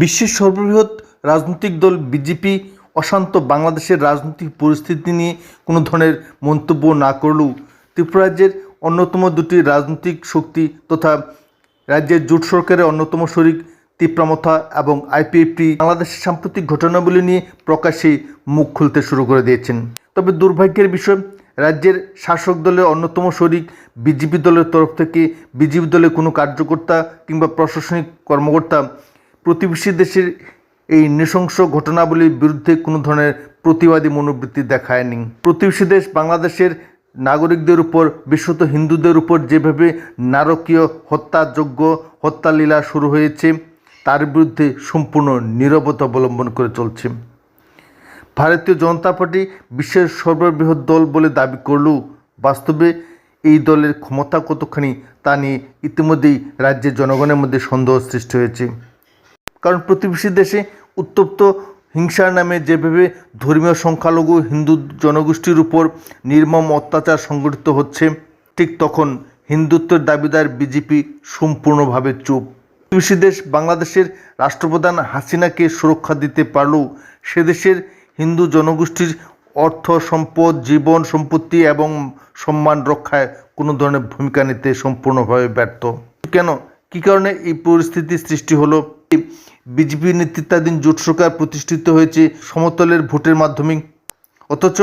বিশ্বের সর্ববৃহৎ রাজনৈতিক দল বিজেপি অশান্ত বাংলাদেশের রাজনৈতিক পরিস্থিতি নিয়ে কোনো ধরনের মন্তব্য না করলেও ত্রিপুরা রাজ্যের অন্যতম দুটি রাজনৈতিক শক্তি তথা রাজ্যের জোট সরকারের অন্যতম শরিক তিপ্রামথা এবং আইপিএফটি বাংলাদেশের সাম্প্রতিক ঘটনাবলী নিয়ে প্রকাশ্যে মুখ খুলতে শুরু করে দিয়েছেন। তবে দুর্ভাগ্যের বিষয়, রাজ্যের শাসক দলের অন্যতম শরিক বিজেপি দলের তরফ থেকে বিজেপি দলের কোনো কার্যকর্তা কিংবা প্রশাসনিক কর্মকর্তা প্রতিবেশী দেশের এই নৃশংস ঘটনাবলীর বিরুদ্ধে কোনো ধরনের প্রতিবাদী মনোবৃত্তি দেখায়নি। প্রতিবেশী দেশ বাংলাদেশের নাগরিকদের উপর, বিশেষত হিন্দুদের উপর যেভাবে নারকীয় হত্যাযোগ্য হত্যালীলা শুরু হয়েছে, তার বিরুদ্ধে সম্পূর্ণ নীরবতা অবলম্বন করে চলছে। ভারতীয় জনতা পার্টি বিশ্বের সর্ববৃহৎ দল বলে দাবি করলেও বাস্তবে এই দলের ক্ষমতা কতখানি তা নিয়ে ইতিমধ্যেই রাজ্যের জনগণের মধ্যে সন্দেহ সৃষ্টি হয়েছে। কারণ প্রতিবেশী দেশে উত্তপ্ত হিংসার নামে যেভাবে ধর্মীয় সংখ্যালঘু হিন্দু জনগোষ্ঠীর উপর নির্মম অত্যাচার সংঘটিত হচ্ছে, ঠিক তখন হিন্দুত্বের দাবিদার বিজেপি সম্পূর্ণভাবে চুপ। প্রতিবেশী দেশ বাংলাদেশের রাষ্ট্রপ্রধান হাসিনাকে সুরক্ষা দিতে পারলেও সে দেশের হিন্দু জনগোষ্ঠীর অর্থ, সম্পদ, জীবন, সম্পত্তি এবং সম্মান রক্ষায় কোনো ধরনের ভূমিকা নিতে সম্পূর্ণভাবে ব্যর্থ। কেন? কী কারণে এই পরিস্থিতি সৃষ্টি হলো? বিজেপি নেতৃত্বাধীন জোট সরকার প্রতিষ্ঠিত হয়েছে সমতলের ভোটের মাধ্যমে। অথচ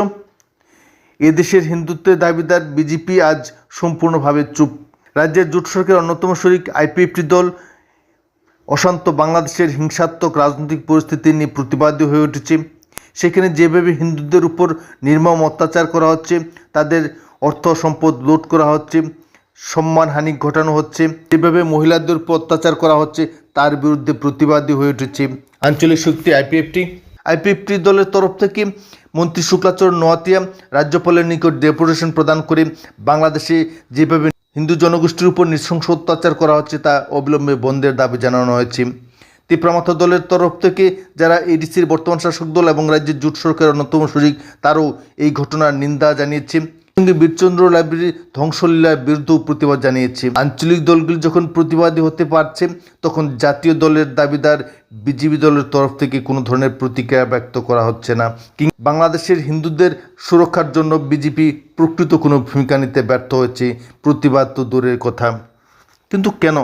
এদেশের হিন্দুত্বের দাবিদার বিজেপি আজ সম্পূর্ণভাবে চুপ। রাজ্যের জোট সরকারের অন্যতম শরিক আইপিএফটি দল অশান্ত বাংলাদেশের হিংসাত্মক রাজনৈতিক পরিস্থিতি নিয়ে প্রতিবাদী হয়ে উঠেছে। সেখানে যেভাবে হিন্দুদের উপর নির্মম অত্যাচার করা হচ্ছে, তাদের অর্থ সম্পদ লুট করা হচ্ছে সম্মানহানি ঘটানো হচ্ছে। যেভাবে মহিলাদের উপর অত্যাচার করা হচ্ছে, তার বিরুদ্ধে প্রতিবাদী হয়ে উঠেছে আঞ্চলিক শক্তি আইপিএফটি। আইপিএফটি দলের তরফ থেকে মন্ত্রী শুক্লাচরণ নোয়াতিয়া রাজ্যপালের নিকট ডেপুটেশন প্রদান করে বাংলাদেশে যেভাবে হিন্দু জনগোষ্ঠীর উপর নৃশংস অত্যাচার করা হচ্ছে, তা অবিলম্বে বন্ধের দাবি জানানো হয়েছে। তিপ্রামাথা দলের তরফ থেকে যারা এডিসির বর্তমান শাসক দল এবং রাজ্যের জোট সরকারের অন্যতম শরিক, তারও এই ঘটনার নিন্দা জানিয়েছে। সঙ্গে বীরচন্দ্র লাইব্রেরি ধ্বংসলীলার বিরুদ্ধেও প্রতিবাদ জানিয়েছে। আঞ্চলিক দলগুলি যখন প্রতিবাদী হতে পারছে, তখন জাতীয় দলের দাবিদার বিজেপি দলের তরফ থেকে কোনো ধরনের প্রতিক্রিয়া ব্যক্ত করা হচ্ছে না। বাংলাদেশের হিন্দুদের সুরক্ষার জন্য বিজেপি প্রকৃত কোনো ভূমিকা নিতে ব্যর্থ হয়েছে। প্রতিবাদ তো দূরের কথা। কিন্তু কেন?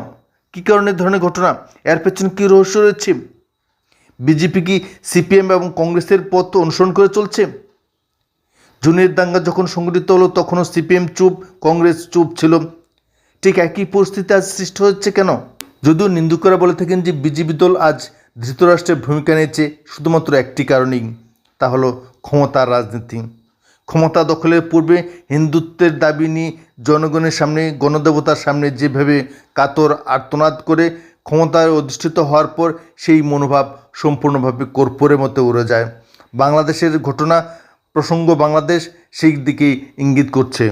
কী কারণে ধরনের ঘটনা? এর পেছনে কী রহস্য রয়েছে? বিজেপি কি সিপিএম এবং কংগ্রেসের পথ অনুসরণ করে চলছে? জুনের দাঙ্গা যখন সংগঠিত হলো, তখনও সিপিএম চুপ, কংগ্রেস চুপ ছিল। ঠিক একই পরিস্থিতি আজ সৃষ্টি হচ্ছে কেন? যদিও নিন্দুকরা বলে থাকেন যে বিজেপি দল আজ ধৃতরাষ্ট্রের ভূমিকা নিয়েছে, শুধুমাত্র একটি কারণেই। তা হলো ক্ষমতার রাজনীতি। ক্ষমতা দখলের পূর্বে হিন্দুত্বের দাবি নিয়ে জনগণের সামনে, গণদেবতার সামনে যেভাবে কাতর আর্তনাদ করে ক্ষমতায় অধিষ্ঠিত হওয়ার পর সেই মনোভাব সম্পূর্ণভাবে কর্পূরের মতো উড়ে যায়। বাংলাদেশের ঘটনা প্রসঙ্গ বাংলাদেশ সেই দিকেই ইঙ্গিত করছে।